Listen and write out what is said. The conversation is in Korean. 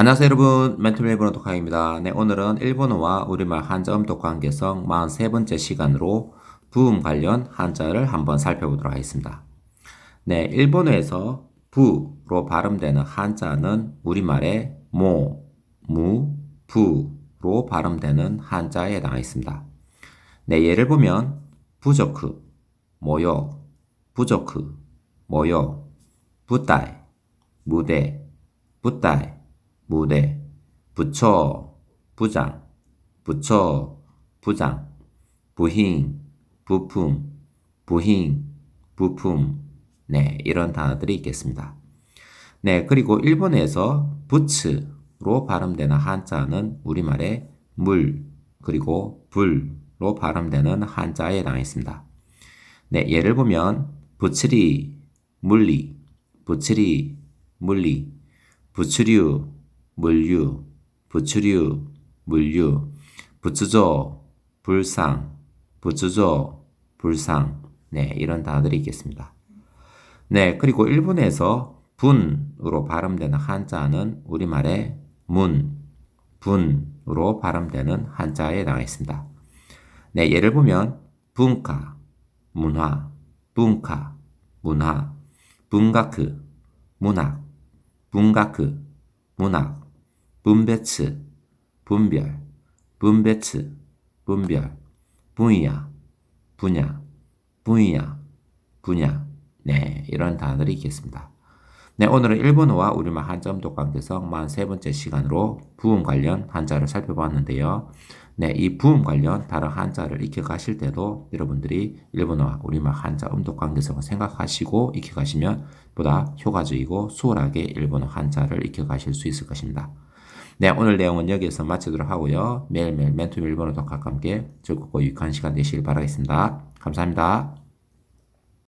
안녕하세요 여러분 멘토 일본어 독학입니다. 네 오늘은 일본어와 우리말 한자 음독 관계성 43번째 시간으로 부음 관련 한자를 한번 살펴보도록 하겠습니다. 네 일본어에서 부로 발음되는 한자는 우리말의 모, 무, 부로 발음되는 한자에 해당하겠습니다. 네 예를 보면 부조크, 모요, 부조크, 모요, 부다이, 무대, 부다이 무대, 부처, 부장, 부처, 부장, 부힘, 부품, 부힘, 부품. 네, 이런 단어들이 있겠습니다. 네, 그리고 일본에서 부츠로 발음되는 한자는 우리말의 물, 그리고 불로 발음되는 한자에 해당했습니다. 네, 예를 보면 부츠리, 물리, 부츠리, 물리, 부츠류, 물류, 부추류, 물류, 부추조, 불상, 부추조, 불상. 네, 이런 단어들이 있겠습니다. 네, 그리고 일본에서 분으로 발음되는 한자는 우리말의 문, 분으로 발음되는 한자에 해당하 있습니다. 네, 예를 보면 분카, 문화, 분카, 문화, 분가크, 문학, 분가크, 문학, 분배츠, 분별, 분배츠, 분별, 분야, 분야, 분야, 분야. 네, 이런 단어들이 있겠습니다. 네, 오늘은 일본어와 우리말 한자 음독 관계성 43번째 시간으로 부음 관련 한자를 살펴봤는데요. 네, 이 부음 관련 다른 한자를 익혀가실 때도 여러분들이 일본어와 우리말 한자 음독 관계성을 생각하시고 익혀가시면 보다 효과적이고 수월하게 일본어 한자를 익혀가실 수 있을 것입니다. 네, 오늘 내용은 여기에서 마치도록 하고요. 매일매일 멘토 일본어 독학과 함께 즐겁고 유익한 시간 되시길 바라겠습니다. 감사합니다.